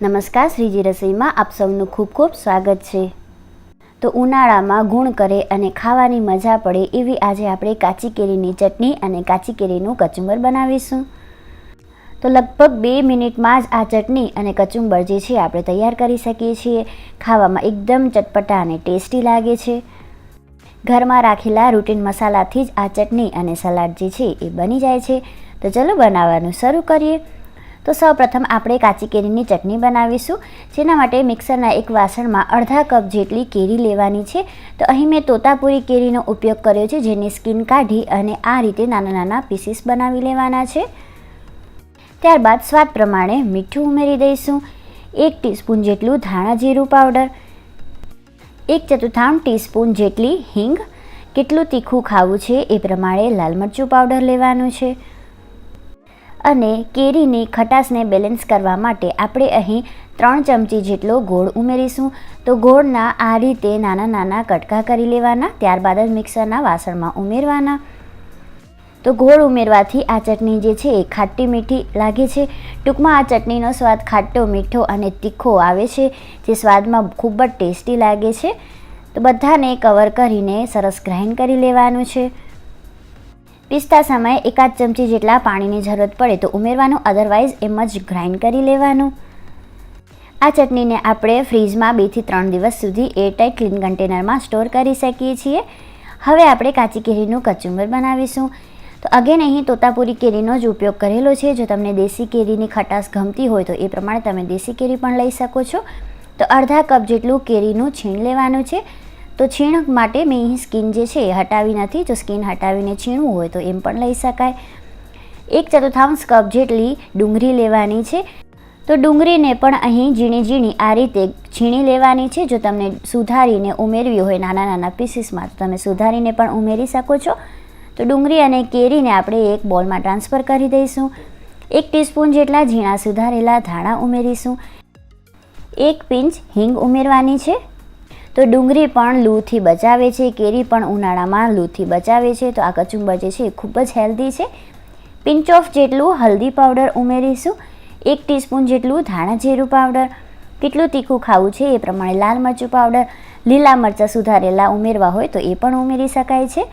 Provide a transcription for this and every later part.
નમસ્કાર શ્રીજી રસોઈમાં આપ સૌનું ખૂબ ખૂબ સ્વાગત છે. તો ઉનાળામાં ગુણ કરે અને ખાવાની મજા પડે એવી આજે આપણે કાચી કેરીની ચટણી અને કાચી કેરીનું કચુંબર બનાવીશું. તો લગભગ બે મિનિટમાં જ આ ચટણી અને કચુંબર જે છે આપણે તૈયાર કરી શકીએ છીએ. ખાવામાં એકદમ ચટપટા અને ટેસ્ટી લાગે છે. ઘરમાં રાખેલા રૂટીન મસાલાથી જ આ ચટણી અને સલાડ જે છે એ બની જાય છે. તો ચલો બનાવવાનું શરૂ કરીએ. તો સૌપ્રથમ આપણે કાચી કેરીની ચટણી બનાવીશું. જેના માટે મિક્સરના એક વાસણમાં અડધા કપ જેટલી કેરી લેવાની છે. તો અહીં મેં તોતાપુરી કેરીનો ઉપયોગ કર્યો છે, જેની સ્કીન કાઢી અને આ રીતે નાના નાના પીસીસ બનાવી લેવાના છે. ત્યારબાદ સ્વાદ પ્રમાણે મીઠું ઉમેરી દઈશું. એક ટીસ્પૂન જેટલું ધાણા જીરું પાવડર. એક ચતુર્થાંશ ટીસ્પૂન જેટલી હિંગ. કેટલું તીખું ખાવું છે એ પ્રમાણે લાલ મરચું પાવડર લેવાનું છે. અને કેરીની ખટાશને બેલેન્સ કરવા માટે આપણે અહીં ત્રણ ચમચી જેટલો ગોળ ઉમેરીશું. તો ગોળના આ રીતે નાના નાના કટકા કરી લેવાના, ત્યારબાદ જ મિક્સરના વાસણમાં ઉમેરવાના. તો ગોળ ઉમેરવાથી આ ચટણી જે છે એ ખાટી મીઠી લાગે છે. ટૂંકમાં આ ચટણીનો સ્વાદ ખાટો, મીઠો અને તીખો આવે છે, જે સ્વાદમાં ખૂબ જ ટેસ્ટી લાગે છે. તો બધાને કવર કરીને સરસ ગ્રાઇન્ડ કરી લેવાનું છે. પીસતા સમયે એકાદ ચમચી જેટલા પાણીની જરૂરત પડે તો ઉમેરવાનું અધરવાઇઝ એમ જ ગ્રાઇન્ડ કરી લેવાનું. આ ચટણીને આપણે ફ્રીજમાં બેથી ત્રણ દિવસ સુધી એરટાઇટ ક્લીન કન્ટેનરમાં સ્ટોર કરી શકીએ છીએ. હવે આપણે કાચી કેરીનું કચુંબર બનાવીશું. તો અગેન અહીં તોતાપુરી કેરીનો જ ઉપયોગ કરેલો છે. જો તમને દેશી કેરીની ખટાશ ગમતી હોય તો એ પ્રમાણે તમે દેશી કેરી પણ લઈ શકો છો. તો અડધા કપ જેટલું કેરીનું છીણ લેવાનું છે. તો છીણ માટે મેં અહીં સ્કીન જે છે એ હટાવી નથી. જો સ્કીન હટાવીને છીણવું હોય તો એમ પણ લઈ શકાય. એક ચતુર્થાંશ કપ જેટલી ડુંગળી લેવાની છે. તો ડુંગળીને પણ અહીં ઝીણી ઝીણી આ રીતે છીણી લેવાની છે. જો તમને સુધારીને ઉમેરવી હોય, નાના નાના પીસીસમાં, તો તમે સુધારીને પણ ઉમેરી શકો છો. તો ડુંગળી અને કેરીને આપણે એક બોલમાં ટ્રાન્સફર કરી દઈશું. એક ટીસ્પૂન જેટલા ઝીણા સુધારેલા ધાણા ઉમેરીશું. એક પિંચ હિંગ ઉમેરવાની છે. તો ડુંગળી પણ લૂથી બચાવે છે, કેરી પણ ઉનાળામાં લૂથી બચાવે છે. તો આ કચુંબર જે છે એ ખૂબ જ હેલ્ધી છે. પિંચ ઓફ જેટલું હલ્દી પાવડર ઉમેરીશું, એક ટીસ્પૂન જેટલું ધાણા જીરું પાવડર, કેટલું તીખું ખાવું છે એ પ્રમાણે લાલ મરચું પાવડર, લીલા મરચાં સુધારેલા ઉમેરવા હોય તો એ પણ ઉમેરી શકાય છે.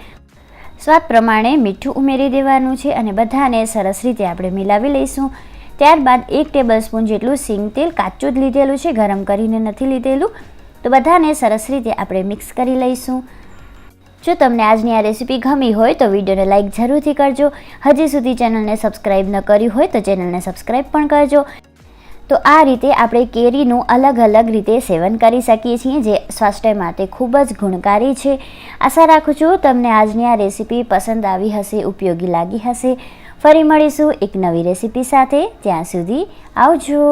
સ્વાદ પ્રમાણે મીઠું ઉમેરી દેવાનું છે અને બધાને સરસ રીતે આપણે મિલાવી લઈશું. ત્યારબાદ એક ટેબલ સ્પૂન જેટલું સિંગ તેલ, કાચું જ લીધેલું છે, ગરમ કરીને નથી લીધેલું. તો બધાને સરસ રીતે આપણે મિક્સ કરી લઈશું. જો તમને આજની આ રેસીપી ગમી હોય તો વિડીયોને લાઇક જરૂરથી કરજો. હજી સુધી ચેનલને સબસ્ક્રાઈબ ન કર્યું હોય તો ચેનલને સબસ્ક્રાઈબ પણ કરજો. તો આ રીતે આપણે કેરીનું અલગ અલગ રીતે સેવન કરી શકીએ છીએ, જે સ્વાસ્થ્ય માટે ખૂબ જ ગુણકારી છે. આશા રાખું છું તમને આજની આ રેસીપી પસંદ આવી હશે, ઉપયોગી લાગી હશે. ફરી મળીશું એક નવી રેસીપી સાથે. ત્યાં સુધી આવજો.